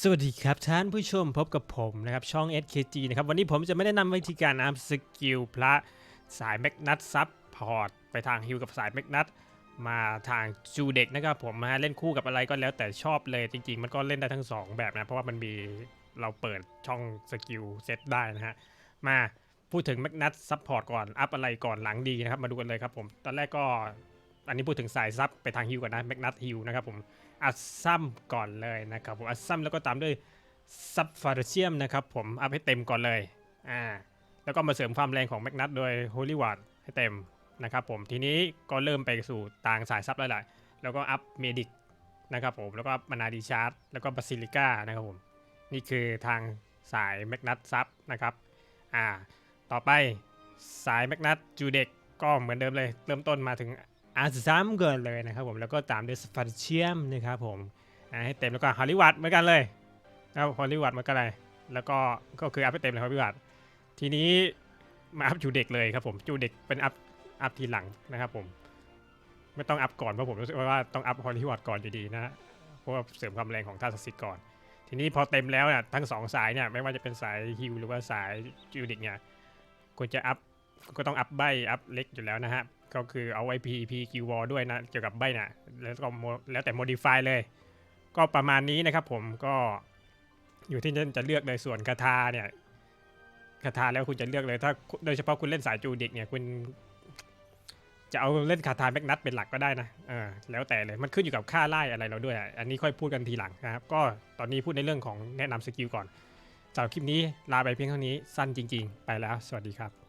สวัสดีครับท่านผู้ชมพบกับผมนะครับช่อง SKG นะครับวันนี้ผมจะไม่ได้นำวิธีการอัพสกิลพระสายแมกนัตซับพอร์ตไปทางฮิวกับสายแมกนัตมาทางจูเด็กนะครับผมมาเล่นคู่กับอะไรก็แล้วแต่ชอบเลยจริง ๆ มันก็เล่นได้ทั้ง 2 แบบนะเพราะว่ามันมีเราเปิดช่องสกิลเซตได้นะฮะมาพูดถึงแมกนัตซับพอร์ตก่อนอัพอะไรก่อนหลังดีนะครับมาดูกันเลยครับผมตอนแรกก็ อันนี้พูดถึงสายซับไปทางฮิวก่อนนะแมกนัตฮิวนะครับผมอัสซัมก่อนเลยนะครับผมอัสซัมแล้วก็ตามด้วยซับฟาร์เซียมนะครับผมอัพให้เต็มก่อนเลยอ่าแล้วก็มาเสริมความแรงของแมกนัตโดยโฮลิว a ดให้เต็มนะครับผมทีนี้ก็เริ่มไปสู่ต่างสายซับแล้วแหละแล้วก็อัพเมดิกนะครับผมแล้วก็มานาดีชาร์ดแล้วก็บาซิลิก้านะครับผมนี่คือทางสายแมกนัตซับนะครับอ่าต่อไปสายแมกนัตจูเด็กก็เหมือนเดิมเลย เริ่มต้นมาถึง อาซัมเก่อนเลยนะครับผมแล้วก็ตามด้วยสฟาร์เชียมนะครับผมให้เต็มแล้วก็ฮอลลีวัดเหมือนกันเลยนะครับฮอลลีวัดเหมือนกันเลยแล้วก็ก็คืออัพให้เต็มเลยฮอลลีวัดทีนี้มาอัพจูเด็กเลยครับผมจูเด็กเป็นอัพอัพทีหลังนะครับผมไม่ต้องอัพก่อนเพราะผมรู้สึกว่าต้องอัพฮอลลีวัดก่อนอยู่ดีนะเพราะเสริมความแรงของท่าศักดิ์สิทธิ์ก่อน ทีนี้พอเต็มแล้วเนี่ยทั้งสองสายเนี่ยไม่ว่าจะเป็นสายฮิลหรือว่าสายจูเด็กเนี่ยควรจะอัพ ก็ต้องอัพใบอัพเล็กอยู่แล้วนะฮะ ก็คือเอา IP EP Q Wall ด้วยนะ เกี่ยวกับใบน่ะแล้วก็แล้วแต่ modify เลย ก็ประมาณนี้นะครับผมก็อยู่ที่นั่นจะเลือกเลยส่วนคาถาเนี่ยคาถาแล้วคุณจะเลือกเลยถ้าโดยเฉพาะคุณเล่นสายจูดิกเนี่ยคุณจะเอาเล่นคาถาแมกนัตเป็นหลักก็ได้นะเออแล้วแต่เลยมันขึ้นอยู่กับค่าไล่อะไรเราด้วย อันนี้ค่อยพูดกันทีหลังนะครับ ก็ตอนนี้พูดในเรื่องของแนะนำสกิลก่อนสำหรับคลิปนี้ลาไปเพียงเท่านี้สั้นจริง ๆ ไปแล้ว สวัสดีครับ